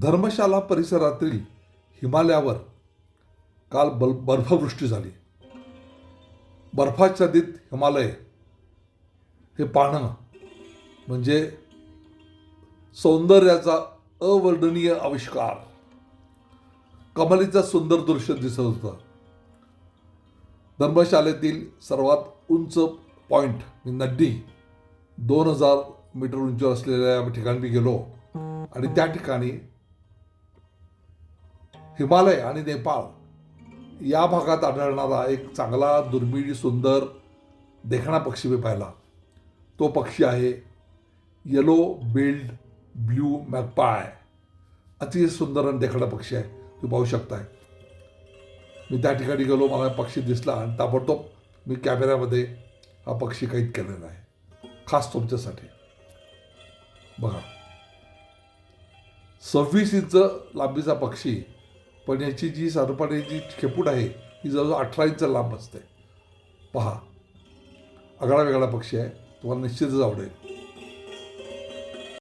धर्मशाला परिसरातील हिमालयावर काल बल बर्फवृष्टी झाली. बर्फाच्छादित हिमालय हे पाहणं म्हणजे सौंदर्याचा अवर्णनीय आविष्कार. कमलीचं सुंदर दृश्य दिसत होतं. धर्मशालेतील सर्वात उंच पॉईंट नड्डी दोन हजार मीटर उंचीवर असलेल्या ठिकाणी मी गेलो. आणि त्या ठिकाणी हिमालय आणि नेपाळ या भागात आढळणारा एक चांगला दुर्मिळ सुंदर देखणा पक्षी मी पाहिला. तो पक्षी आहे येलो बिल्ड ब्ल्यू मॅकपाय अतिशय सुंदर आणि देखणा पक्षी आहे. तुम्ही पाहू शकताय. मी त्या ठिकाणी गेलो मला पक्षी दिसला आणि ताबडतोब मी कॅमेऱ्यामध्ये हा पक्षी कैद केलेला आहे. खास तुमच्यासाठी. बघा. सव्वीस इंच लांबीचा पक्षी पण याची जी सारपाण्याची जी खेपूट आहे ही जवळजवळ अठरा इंच लांब असते. पहा आगळा वेगळा पक्षी आहे तुम्हाला निश्चितच आवडेल.